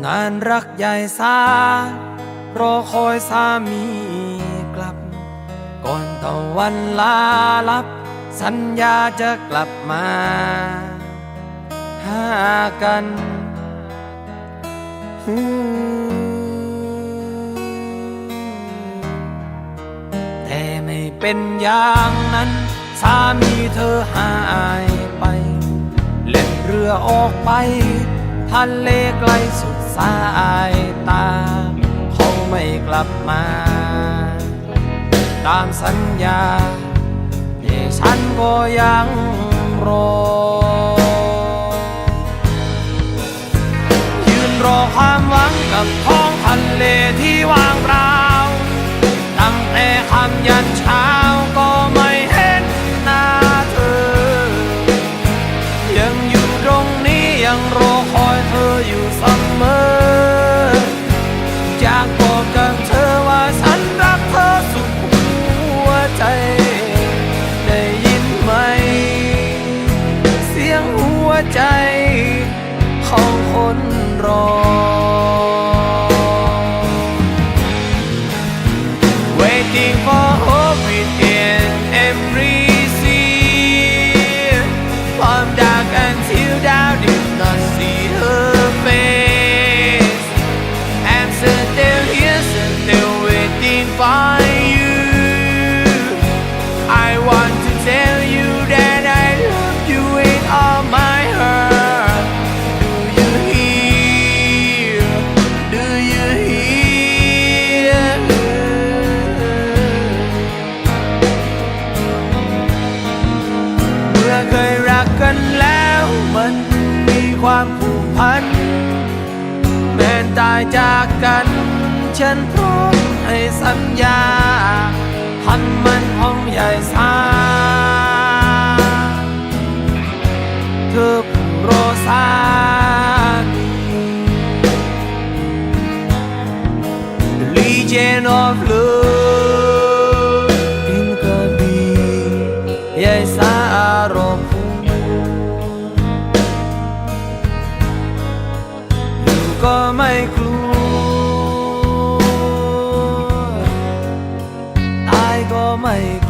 ตำนานรักใหญ่สารอคอยสามีกลับ ก่อนตะวันลาลับ สัญญาจะกลับมา หากันแต่ไม่เป็นอย่างนั้น สามีเธอหายไป เล่นเรือออกไปทะเลไกลสุด สายตาคงไม่กลับมา ตามสัญญาที่ฉันก็ยังรอ ยืนรอความหวังกับท้องทะเลที่ว่างเปล่า ความผูกพัน แม้ตายจากกัน ฉันพร้อมให้สัญญาพันมันห้องใหญ่สาเธอผู้รอสา ไม่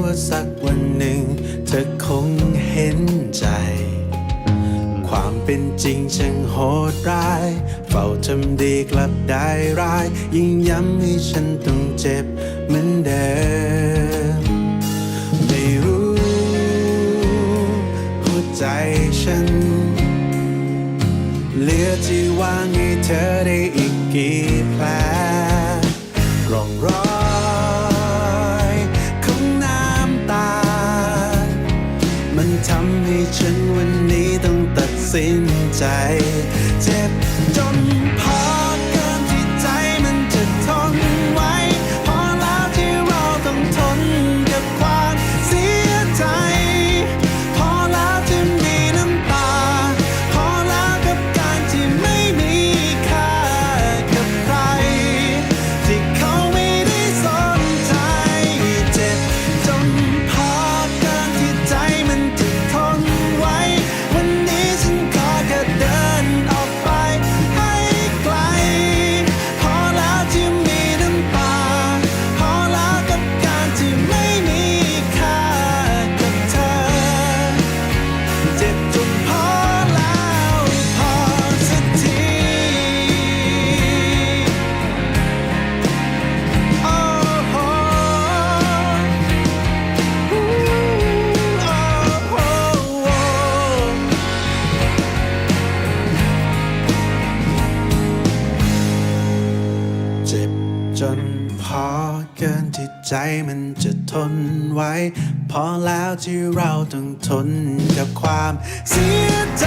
ว่าสักวันหนึ่ง เธอคงเห็นใจ ความเป็นจริงช่างโหดร้าย เฝ้าทำดีกลับได้ร้าย ยิ่งย้ำให้ฉันต้องเจ็บเหมือนเดิม ไม่รู้หัวใจฉัน เหลือที่วางให้เธอได้อีกกี่แผล สิ้นใจ เจ็บ เกินที่ใจมันจะทนไว้ พอแล้วที่เราต้องทนกับความเสียใจ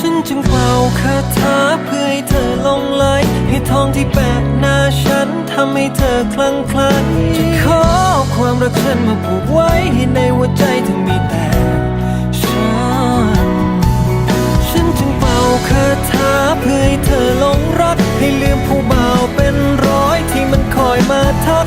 ฉันจึงเป่าคาถาเพื่อให้เธอลงไหลให้ทองที่แปะหน้าฉันทำให้เธอคลั่งไคล้จะขอความรักฉันมาผูกไว้ให้ในหัวใจเธอมีแต่ฉัน ฉันจึงเป่าคาถาเพื่อให้เธอหลงรัก ให้ลืมผู้บ่าวเป็นร้อยที่มันคอยมาทัก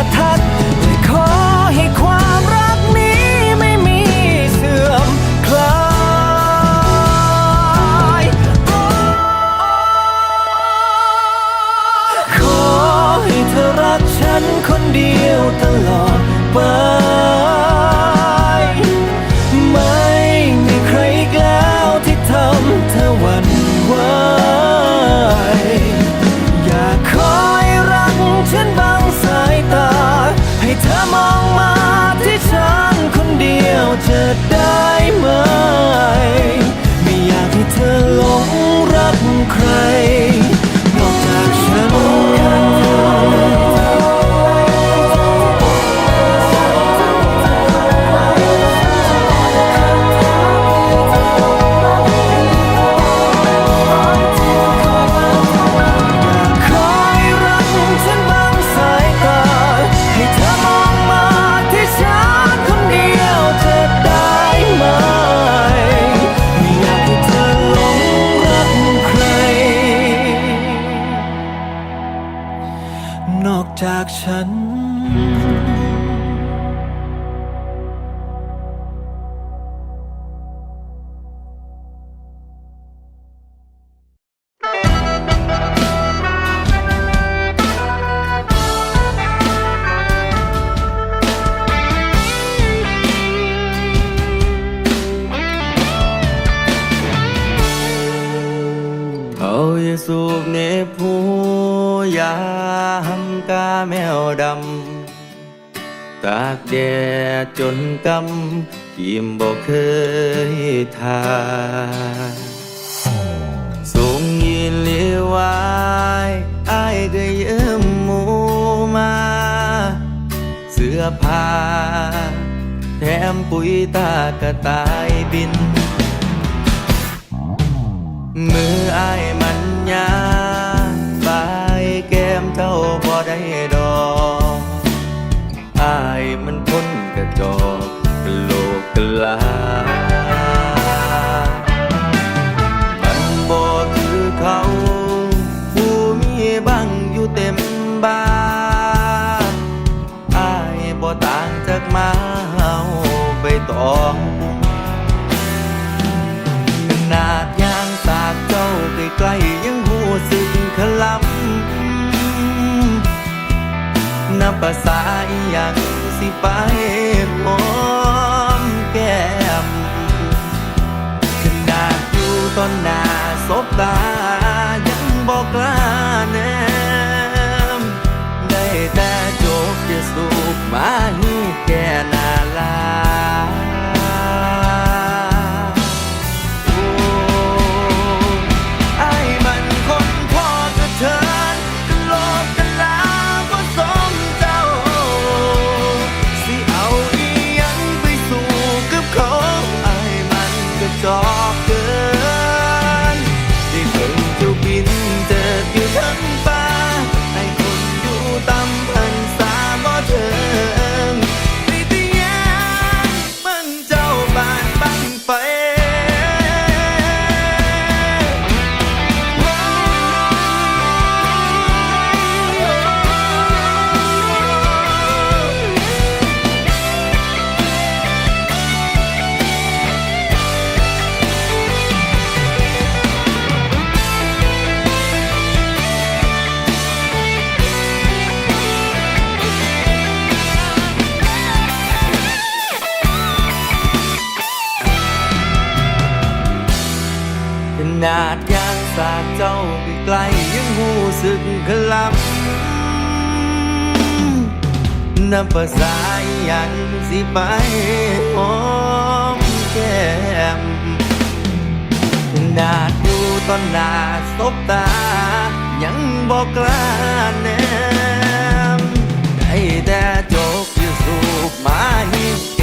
ฉัน หำกาแมวดำ ตากแดดจนกำกิมบอกเคยทาสูงยินเลี้ยวไว้ไอ้ก็เยิ้มมูมา เสื้อผ้า แถมปุ๋ยตากระตายบิน มือไอ้มันยา กระจอกโลกกลา มันบอกคือเขา ผู้มีบังอยู่เต็มบ้านอายบ่ต่างจากมาเฮาไปตองขนาดยางสากเจ้าใกล้ๆยังหูสึกขลับนับภาษาอีหยังสิไป อนหน้าสบตายังบอกลาางสากเจ้าไปไกลยังหูสึกขลับน้ำภาษาอหยังสิไปหอมแก้มนาดูตอนหน้าสบตา ยังบอกกล้าแนมได้แต่จกอยู่สูบมาหิเก